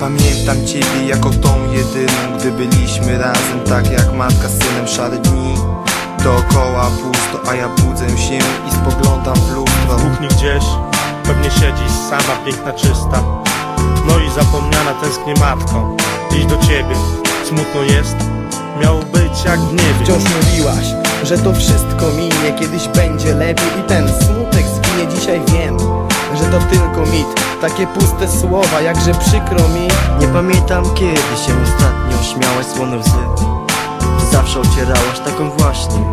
Pamiętam ciebie jako tą jedyną Gdy byliśmy razem tak jak matka z synem Szare dni. Dookoła pusto A ja budzę się i spoglądam w lustro. W kuchni gdzieś pewnie siedzisz sama, piękna, czysta. No i zapomniana tęsknię matką. Iść do ciebie, smutno jest. Miało być jak w niebie. Wciąż mówiłaś, że to wszystko minie. Kiedyś będzie lepiej i ten smutek zginie. Dzisiaj wiem, że to tylko mit Takie puste słowa, jakże przykro mi. Nie pamiętam kiedy się ostatnio śmiałaś słone łzy zawsze ocierałaś taką właśnie